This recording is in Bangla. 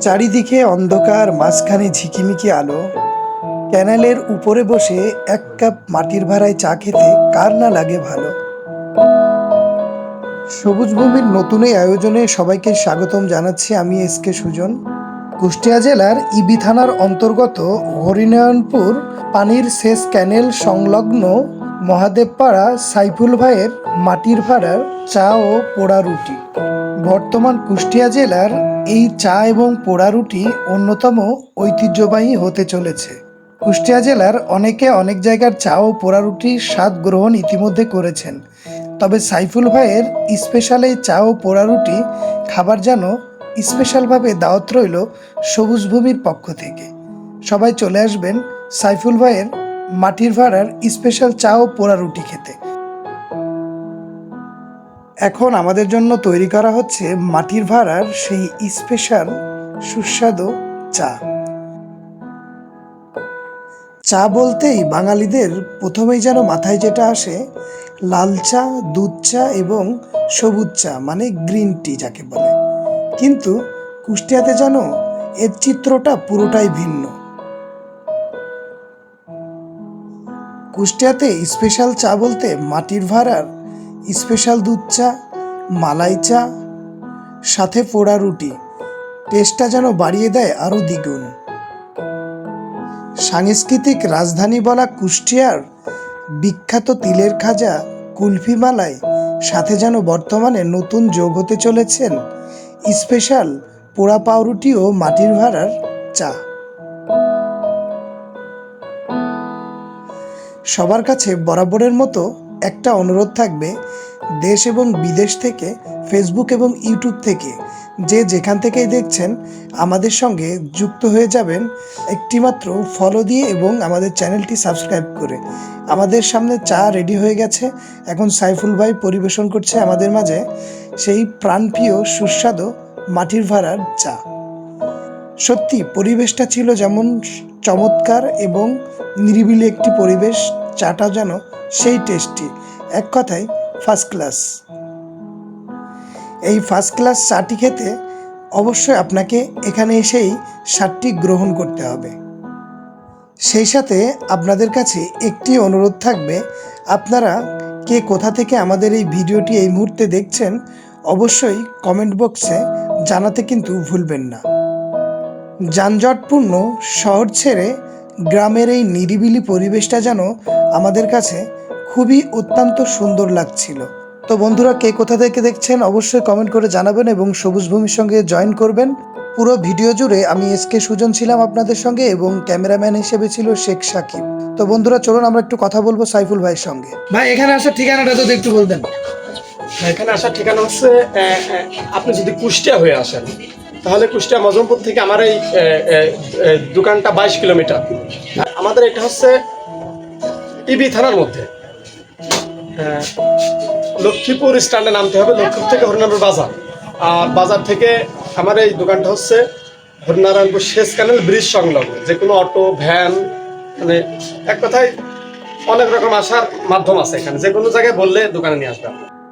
চারিদিকে অন্ধকার, মাঝখানে ঝিকিমিকি আলো। ক্যানেলের উপরে বসে এক কাপ মাটির ভাড়ায় চা খেতে কার না লাগে ভালো। সবুজ ভূমির নতুন এই আয়োজনে সবাইকে স্বাগতম জানাচ্ছি আমি এস কে সুজন। কুষ্টিয়া জেলার ইবি থানার অন্তর্গত হরিনারায়ণপুর পানির শেষ ক্যানেল সংলগ্ন মহাদেবপাড়া সাইফুল ভাইয়ের মাটির ভাড়ার চা ও পোড়া রুটি। বর্তমান কুষ্টিয়া জেলার এই চা এবং পোড়া রুটি অন্যতম ঐতিহ্যবাহী হতে চলেছে। কুষ্টিয়া জেলার অনেকে অনেক জায়গার চা ও পোড়া রুটির স্বাদ গ্রহণ ইতিমধ্যে করেছেন। তবে সাইফুল ভাইয়ের স্পেশাল এই চা ও পোড়া রুটি খাবার যেন স্পেশালভাবে দাওয়াত রইল সবুজ ভূমির পক্ষ থেকে। সবাই চলে আসবেন সাইফুল ভাইয়ের মাটির ভাড়ার স্পেশাল চা ও পোড়া রুটি খেতে। এখন আমাদের জন্য তৈরি করা হচ্ছে মাটির ভাড়ার সেই স্পেশাল সুস্বাদু চা। চা বলতেই বাঙালিদের প্রথমেই যেন মাথায় যেটা আসে, লাল চা, দুধ চা এবং সবুজ চা মানে গ্রিন টি যাকে বলে। কিন্তু কুষ্টিয়াতে যেন এর চিত্রটা পুরোটাই ভিন্ন। কুষ্টিয়াতে স্পেশাল চা বলতে মাটির ভাড়ার স্পেশাল দুধ চা, মালাই চা, সাথে পোড়া রুটি। টেস্টটা যেন বাড়িয়ে দেয় আরও দ্বিগুণ। সাংস্কৃতিক রাজধানী বলা কুষ্টিয়ার বিখ্যাত তিলের খাজা কুলফি মালাই সাথে যেন বর্তমানে নতুন যোগ হতে চলেছেন স্পেশাল পোড়া পাউরুটি ও মাটির ভাড়ার চা। সবার কাছে বরাবরের মতো একটা অনুরোধ থাকবে দেশ এবং বিদেশ থেকে ফেসবুক এবং ইউটিউব থেকে। যে যেখান থেকেই দেখছেন, আমাদের সঙ্গে যুক্ত হয়ে যাবেন একটিমাত্র ফলো দিয়ে এবং আমাদের চ্যানেলটি সাবস্ক্রাইব করে। আমাদের সামনে চা রেডি হয়ে গেছে। এখন সাইফুল ভাই পরিবেশন করছে আমাদের মাঝে সেই প্রাণপ্রিয়, সুস্বাদু মাটির ভাড়ার চা। সত্যি, পরিবেশটা ছিল যেমন চমৎকার এবং নিরিবিলি একটি পরিবেশ। চাটা যেন সেই টেস্টি এক কথায় ফার্স্ট ক্লাস এই ফার্স্ট ক্লাস চাটি খেতে অবশ্যই আপনাকে এখানে এসেই স্বাদটি গ্রহণ করতে হবে। সেই সাথে আপনাদের কাছে একটি অনুরোধ থাকবে, আপনারা কে কোথা থেকে আমাদের এই ভিডিওটি এই মুহূর্তে দেখছেন, অবশ্যই কমেন্ট বক্সে জানাতে কিন্তু ভুলবেন না। যানজটপূর্ণ শহর ছেড়ে গ্রামের এই নিরিবিলি পরিবেশটা যেন আমাদের কাছে খুবই অত্যন্ত সুন্দর লাগছিল। তো বন্ধুরা কে কোথা থেকে দেখছেন অবশ্যই কমেন্ট করে জানাবেন এবং সবুজ ভূমির সঙ্গে জয়েন করবেন। পুরো ভিডিও জুড়ে আমি এস কে সুজন ছিলাম আপনাদের সঙ্গে এবং ক্যামেরাম্যান হিসেবে ছিল শেখ সাকিব। তো বন্ধুরা চলুন আমরা একটু কথা বলব সাইফুল ভাইয়ের সঙ্গে। ভাই এখানে আসার ঠিকানাটা যদি একটু বলতেন। এখানে আসার ঠিকানা হচ্ছে আপনি যদি কুষ্টিয়া হয়ে আসেন তাহলে কুষ্টিয়া মজমপুর থেকে আমার এই দোকানটা বাইশ কিলোমিটার। আমাদের এটা হচ্ছে ইবি থানার মধ্যে। লক্ষ্মীপুর স্ট্যান্ডে নামতে হবে, লক্ষ্মীপুর থেকে হরিনারায়ণপুর বাজার। আর বাজার থেকে আমার এই দোকানটা হচ্ছে হরিনারায়ণপুর শেষ ক্যানেল ব্রিজ সংলগ্ন যে কোনো অটো ভ্যান মানে এক কথায় অনেক রকম আসার মাধ্যম আছে এখানে। যে কোনো জায়গায় বললে দোকানে নিয়ে আসবে